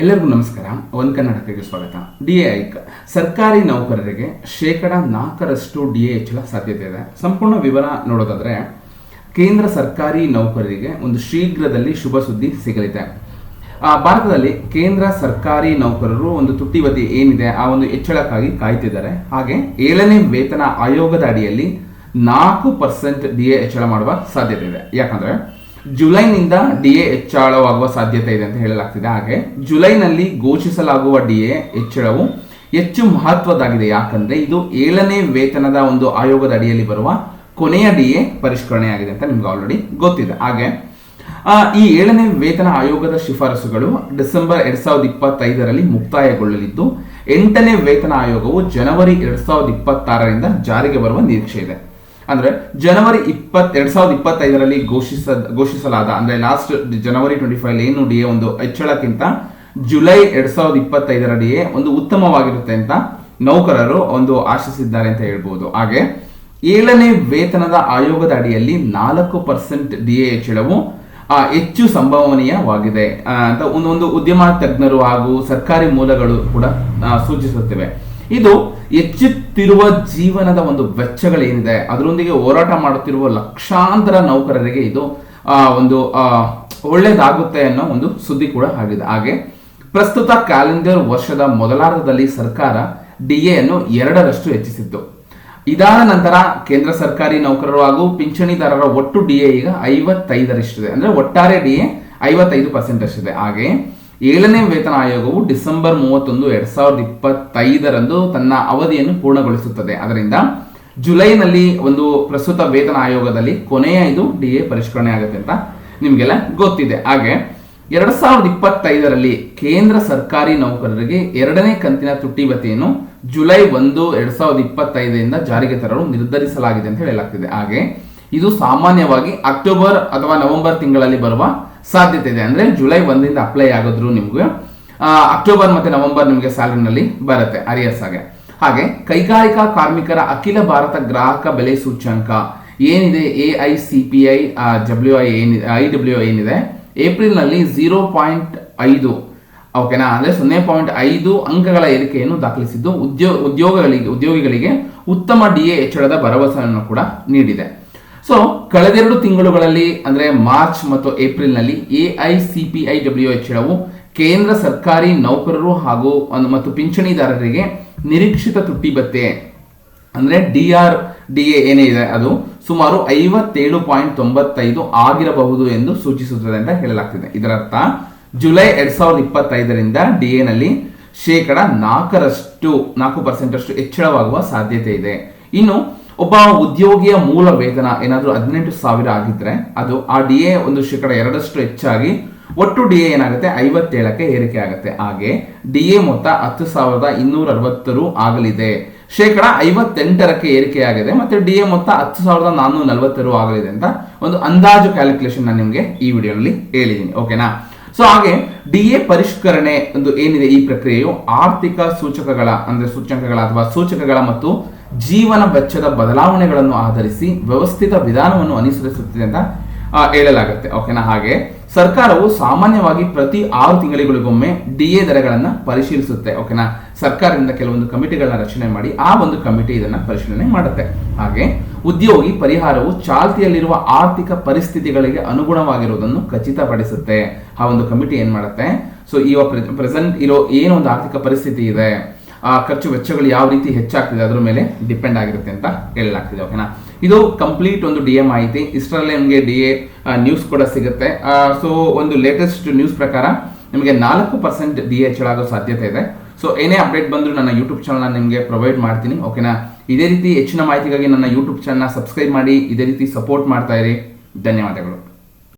ಎಲ್ಲರಿಗೂ ನಮಸ್ಕಾರ. ಒಂದು ಕನ್ನಡಕ್ಕೆ ಸ್ವಾಗತ. ಡಿ ಎ ಐಕ್ ಸರ್ಕಾರಿ ನೌಕರರಿಗೆ ಶೇಕಡ ನಾಲ್ಕರಷ್ಟು ಡಿ ಎ ಹೆಚ್ಚಳ ಸಾಧ್ಯತೆ ಇದೆ. ಸಂಪೂರ್ಣ ವಿವರ ನೋಡೋದಾದ್ರೆ, ಕೇಂದ್ರ ಸರ್ಕಾರಿ ನೌಕರರಿಗೆ ಒಂದು ಶೀಘ್ರದಲ್ಲಿ ಶುಭ ಸುದ್ದಿ ಸಿಗಲಿದೆ. ಭಾರತದಲ್ಲಿ ಕೇಂದ್ರ ಸರ್ಕಾರಿ ನೌಕರರು ಒಂದು ತುಟ್ಟಿವತಿ ಏನಿದೆ, ಆ ಒಂದು ಹೆಚ್ಚಳಕ್ಕಾಗಿ ಕಾಯ್ತಿದ್ದಾರೆ. ಹಾಗೆ ಏಳನೇ ವೇತನ ಆಯೋಗದ ಅಡಿಯಲ್ಲಿ ನಾಲ್ಕು ಪರ್ಸೆಂಟ್ ಡಿ ಎ ಹೆಚ್ಚಳ ಮಾಡುವ ಸಾಧ್ಯತೆ ಇದೆ. ಯಾಕಂದ್ರೆ ಜುಲೈನಿಂದ ಡಿ ಎ ಹೆಚ್ಚಳವಾಗುವ ಸಾಧ್ಯತೆ ಇದೆ ಅಂತ ಹೇಳಲಾಗ್ತಿದೆ. ಹಾಗೆ ಜುಲೈನಲ್ಲಿ ಘೋಷಿಸಲಾಗುವ ಡಿ ಎ ಹೆಚ್ಚಳವು ಹೆಚ್ಚು ಮಹತ್ವದಾಗಿದೆ ಯಾಕಂದ್ರೆ ಇದು ಏಳನೇ ವೇತನದ ಒಂದು ಆಯೋಗದ ಅಡಿಯಲ್ಲಿ ಬರುವ ಕೊನೆಯ ಡಿ ಎ ಪರಿಷ್ಕರಣೆ ಆಗಿದೆ ಅಂತ ನಿಮ್ಗೆ ಆಲ್ರೆಡಿ ಗೊತ್ತಿದೆ. ಹಾಗೆ ಈ ಏಳನೇ ವೇತನ ಆಯೋಗದ ಶಿಫಾರಸುಗಳು ಡಿಸೆಂಬರ್ ಎರಡ್ ಸಾವಿರದ ಇಪ್ಪತ್ತೈದರಲ್ಲಿ ಮುಕ್ತಾಯಗೊಳ್ಳಲಿದ್ದು, ಎಂಟನೇ ವೇತನ ಆಯೋಗವು ಜನವರಿ ಎರಡ್ ಸಾವಿರದ ಇಪ್ಪತ್ತಾರರಿಂದ ಜಾರಿಗೆ ಬರುವ ನಿರೀಕ್ಷೆ ಇದೆ. ಅಂದ್ರೆ ಜನವರಿ ಇಪ್ಪತ್ ಎರಡ್ ಸಾವಿರದ ಇಪ್ಪತ್ತೈದರಲ್ಲಿ ಘೋಷಿಸ ಘೋಷಿಸಲಾದ, ಅಂದ್ರೆ ಲಾಸ್ಟ್ ಜನವರಿ ಟ್ವೆಂಟಿ ಫೈವ್ ಏನು ಡಿ ಎ ಒಂದು ಹೆಚ್ಚಳಕ್ಕಿಂತ ಜುಲೈ ಎರಡ್ ಸಾವಿರದ ಇಪ್ಪತ್ತೈದರ ಡಿ ಒಂದು ಉತ್ತಮವಾಗಿರುತ್ತೆ ಅಂತ ನೌಕರರು ಒಂದು ಆಶಿಸಿದ್ದಾರೆ ಅಂತ ಹೇಳ್ಬೋದು. ಹಾಗೆ ಏಳನೇ ವೇತನದ ಆಯೋಗದ ಅಡಿಯಲ್ಲಿ ನಾಲ್ಕು ಪರ್ಸೆಂಟ್ ಡಿ ಎ ಹೆಚ್ಚಳವು ಹೆಚ್ಚು ಸಂಭವನೀಯವಾಗಿದೆ. ಅಂತ ಒಂದು ಒಂದು ಉದ್ಯಮ ತಜ್ಞರು ಹಾಗೂ ಸರ್ಕಾರಿ ಮೂಲಗಳು ಕೂಡ ಸೂಚಿಸುತ್ತಿವೆ. ಇದು ಹೆಚ್ಚುತ್ತಿರುವ ಜೀವನದ ಒಂದು ವೆಚ್ಚಗಳೇನಿದೆ ಅದರೊಂದಿಗೆ ಹೋರಾಟ ಮಾಡುತ್ತಿರುವ ಲಕ್ಷಾಂತರ ನೌಕರರಿಗೆ ಇದು ಒಂದು ಆ, ಒಳ್ಳೆಯದಾಗುತ್ತೆ ಅನ್ನೋ ಒಂದು ಸುದ್ದಿ ಕೂಡ ಆಗಿದೆ. ಹಾಗೆ ಪ್ರಸ್ತುತ ಕ್ಯಾಲೆಂಡರ್ ವರ್ಷದ ಮೊದಲಾರ್ಧದಲ್ಲಿ ಸರ್ಕಾರ ಡಿಎ ಅನ್ನು ಎರಡರಷ್ಟು ಹೆಚ್ಚಿಸಿತ್ತು. ಇದಾದ ನಂತರ ಕೇಂದ್ರ ಸರ್ಕಾರಿ ನೌಕರರು ಹಾಗೂ ಪಿಂಚಣಿದಾರರ ಒಟ್ಟು ಡಿಎ ಈಗ ಐವತ್ತೈದರಷ್ಟಿದೆ. ಅಂದ್ರೆ ಒಟ್ಟಾರೆ ಡಿಎ ಐವತ್ತೈದು ಪರ್ಸೆಂಟ್ ಅಷ್ಟಿದೆ ಹಾಗೆ ಏಳನೇ ವೇತನ ಆಯೋಗವು ಡಿಸೆಂಬರ್ ಮೂವತ್ತೊಂದು ಎರಡ್ ಸಾವಿರದ ಇಪ್ಪತ್ತೈದರಂದು ತನ್ನ ಅವಧಿಯನ್ನು ಪೂರ್ಣಗೊಳಿಸುತ್ತದೆ. ಅದರಿಂದ ಜುಲೈನಲ್ಲಿ ಒಂದು ಪ್ರಸ್ತುತ ವೇತನ ಆಯೋಗದಲ್ಲಿ ಕೊನೆಯ ಇದು ಡಿ ಎ ಪರಿಷ್ಕರಣೆ ಆಗುತ್ತೆ ಅಂತ ನಿಮಗೆಲ್ಲ ಗೊತ್ತಿದೆ. ಹಾಗೆ ಎರಡ್ ಸಾವಿರದ ಇಪ್ಪತ್ತೈದರಲ್ಲಿ ಕೇಂದ್ರ ಸರ್ಕಾರಿ ನೌಕರರಿಗೆ ಎರಡನೇ ಕಂತಿನ ತುಟ್ಟಿ ಭತ್ಯೆಯನ್ನು ಜುಲೈ ಒಂದು ಎರಡ್ ಸಾವಿರದ ಇಪ್ಪತ್ತೈದರಿಂದ ಜಾರಿಗೆ ತರಲು ನಿರ್ಧರಿಸಲಾಗಿದೆ ಅಂತ ಹೇಳಲಾಗ್ತಿದೆ. ಹಾಗೆ ಇದು ಸಾಮಾನ್ಯವಾಗಿ ಅಕ್ಟೋಬರ್ ಅಥವಾ ನವೆಂಬರ್ ತಿಂಗಳಲ್ಲಿ ಬರುವ ಸಾಧ್ಯತೆ ಇದೆ ಅಂದ್ರೆ ಜುಲೈ ಒಂದರಿಂದ ಅಪ್ಲೈ ಆಗಿದ್ರು ನಿಮಗೆ ಅಕ್ಟೋಬರ್ ಮತ್ತೆ ನವೆಂಬರ್ ನಿಮಗೆ ಸ್ಯಾಲರಿನಲ್ಲಿ ಬರುತ್ತೆ ಅರಿಯರ್ಸ್ ಹಾಗೆ. ಹಾಗೆ ಕೈಗಾರಿಕಾ ಕಾರ್ಮಿಕರ ಅಖಿಲ ಭಾರತ ಗ್ರಾಹಕ ಬೆಲೆ ಸೂಚ್ಯಂಕ ಏನಿದೆ? A I C P I W I ಏನಿದೆ ಐ ಡಬ್ಲ್ಯೂ ಏನಿದೆ? ಏಪ್ರಿಲ್ನಲ್ಲಿ ಝೀರೋ ಪಾಯಿಂಟ್ ಐದು ಓಕೆನಾ ಅಂದ್ರೆ ಸೊನ್ನೆ ಪಾಯಿಂಟ್ ಐದು ಅಂಕಗಳ ಏರಿಕೆಯನ್ನು ದಾಖಲಿಸಿದ್ದು ಉದ್ಯೋಗ ಉದ್ಯೋಗಗಳಿಗೆ, ಉದ್ಯೋಗಿಗಳಿಗೆ ಉತ್ತಮ ಡಿ ಎ ಹೆಚ್ಚಳದ ಭರವಸೆಯನ್ನು ಕೂಡ ನೀಡಿದೆ. ಸೊ ಕಳೆದೆರಡು ತಿಂಗಳುಗಳಲ್ಲಿ, ಅಂದ್ರೆ ಮಾರ್ಚ್ ಮತ್ತು ಏಪ್ರಿಲ್ನಲ್ಲಿ A I C P I W ಹೆಚ್ಚಳವು ಕೇಂದ್ರ ಸರ್ಕಾರಿ ನೌಕರರು ಹಾಗೂ ಮತ್ತು ಪಿಂಚಣಿದಾರರಿಗೆ ನಿರೀಕ್ಷಿತ ತುಟ್ಟಿ ಭತ್ತೆ. ಅಂದ್ರೆ ಡಿ ಆರ್ ಡಿ ಎ ಏನೇ ಇದೆ ಅದು ಸುಮಾರು ಐವತ್ತೇಳು ಪಾಯಿಂಟ್ ತೊಂಬತ್ತೈದು ಆಗಿರಬಹುದು ಎಂದು ಸೂಚಿಸುತ್ತದೆ ಅಂತ ಹೇಳಲಾಗ್ತಿದೆ. ಇದರರ್ಥ, ಜುಲೈ ಎರಡ್ ಸಾವಿರದ ಇಪ್ಪತ್ತೈದರಿಂದ ಡಿ ನಲ್ಲಿ ಶೇಕಡ ನಾಲ್ಕರಷ್ಟು, ನಾಲ್ಕು ಪರ್ಸೆಂಟ್ ಅಷ್ಟು ಹೆಚ್ಚಳವಾಗುವ ಸಾಧ್ಯತೆ ಇದೆ. ಇನ್ನು ಒಬ್ಬ ಉದ್ಯೋಗಿಯ ಮೂಲ ವೇತನ, ಏನಾದರೂ ಹದಿನೆಂಟು ಸಾವಿರ ಆಗಿದ್ರೆ ಅದು ಆ ಡಿ ಎ ಒಂದು ಶೇಕಡ ಎರಡಷ್ಟು ಹೆಚ್ಚಾಗಿ ಒಟ್ಟು ಡಿ ಎ ಏನಾಗುತ್ತೆ? ಐವತ್ತೇಳಕ್ಕೆ ಏರಿಕೆ ಆಗುತ್ತೆ. ಹಾಗೆ ಡಿ ಎ ಮೊತ್ತ ಹತ್ತು ಸಾವಿರದ ಇನ್ನೂರ ಅರವತ್ತರು ಆಗಲಿದೆ. ಶೇಕಡ ಐವತ್ತೆಂಟರಕ್ಕೆ ಏರಿಕೆಯಾಗಿದೆ ಮತ್ತೆ ಡಿ ಎ ಮೊತ್ತ ಹತ್ತು ಸಾವಿರದ ನಾನ್ನೂರ ನಲವತ್ತರು ಆಗಲಿದೆ ಅಂತ ಒಂದು ಅಂದಾಜು ಕ್ಯಾಲ್ಕುಲೇಷನ್ ನಾನು ನಿಮಗೆ ಈ ವಿಡಿಯೋನಲ್ಲಿ ಹೇಳಿದ್ದೀನಿ. ಓಕೆನಾ ಸೊ ಹಾಗೆ ಡಿ ಎ ಪರಿಷ್ಕರಣೆ ಒಂದು ಏನಿದೆ ಈ ಪ್ರಕ್ರಿಯೆಯು? ಆರ್ಥಿಕ ಸೂಚಕಗಳ, ಅಂದ್ರೆ ಸೂಚಕಗಳ ಅಥವಾ ಸೂಚಕಗಳ ಮತ್ತು ಜೀವನ ವೆಚ್ಚದ ಬದಲಾವಣೆಗಳನ್ನು ಆಧರಿಸಿ ವ್ಯವಸ್ಥಿತ ವಿಧಾನವನ್ನು ಅನುಸರಿಸುತ್ತಿದೆ ಅಂತ ಹೇಳಲಾಗುತ್ತೆ. ಓಕೆನಾ ಹಾಗೆ. ಸರ್ಕಾರವು ಸಾಮಾನ್ಯವಾಗಿ ಪ್ರತಿ ಆರು ತಿಂಗಳಿಗೊಮ್ಮೆ ಡಿ ಎ ದರಗಳನ್ನು ಪರಿಶೀಲಿಸುತ್ತೆ ಓಕೆನಾ ಸರ್ಕಾರದಿಂದ ಕೆಲವೊಂದು ಕಮಿಟಿಗಳನ್ನ ರಚನೆ ಮಾಡಿ ಆ ಒಂದು ಕಮಿಟಿ ಇದನ್ನ ಪರಿಶೀಲನೆ ಮಾಡುತ್ತೆ. ಹಾಗೆ ಉದ್ಯೋಗಿ ಪರಿಹಾರವು ಚಾಲ್ತಿಯಲ್ಲಿರುವ ಆರ್ಥಿಕ ಪರಿಸ್ಥಿತಿಗಳಿಗೆ ಅನುಗುಣವಾಗಿರುವುದನ್ನು ಖಚಿತಪಡಿಸುತ್ತೆ. ಆ ಒಂದು ಕಮಿಟಿ ಏನ್ ಮಾಡುತ್ತೆ? ಸೊ ಇವಾಗ ಪ್ರೆಸೆಂಟ್ ಇರೋ ಏನೊಂದು ಆರ್ಥಿಕ ಪರಿಸ್ಥಿತಿ ಇದೆ ಖರ್ಚು ವೆಚ್ಚಗಳು ಯಾವ ರೀತಿ ಹೆಚ್ಚಾಗ್ತಿದೆ ಅದ್ರ ಮೇಲೆ ಡಿಪೆಂಡ್ ಆಗಿರುತ್ತೆ ಅಂತ ಹೇಳಲಾಗ್ತಿದೆ ಓಕೆನಾ ಇದು ಕಂಪ್ಲೀಟ್ ಒಂದು ಡಿ ಎ ಮಾಹಿತಿ. ಇಷ್ಟರಲ್ಲೇ ನಿಮಗೆ ಡಿ ಎ ನ್ಯೂಸ್ ಕೂಡ ಸಿಗುತ್ತೆ. ಸೊ ಒಂದು ಲೇಟೆಸ್ಟ್ ನ್ಯೂಸ್ ಪ್ರಕಾರ ನಿಮಗೆ ನಾಲ್ಕು ಪರ್ಸೆಂಟ್ ಡಿ ಎ ಹೆಚ್ಚಳಾಗೋ ಸಾಧ್ಯತೆ ಇದೆ. ಸೊ ಏನೇ ಅಪ್ಡೇಟ್ ಬಂದರೂ ನನ್ನ ಯೂಟ್ಯೂಬ್ ಚಾನಲ್ನ ನಿಮಗೆ ಪ್ರೊವೈಡ್ ಮಾಡ್ತೀನಿ ಓಕೆನಾ ಇದೇ ರೀತಿ ಹೆಚ್ಚಿನ ಮಾಹಿತಿಗಾಗಿ ನನ್ನ ಯೂಟ್ಯೂಬ್ ಚಾನಲ್ನ ಸಬ್ಸ್ಕ್ರೈಬ್ ಮಾಡಿ, ಇದೇ ರೀತಿ ಸಪೋರ್ಟ್ ಮಾಡ್ತಾ ಇರಿ. ಧನ್ಯವಾದಗಳು.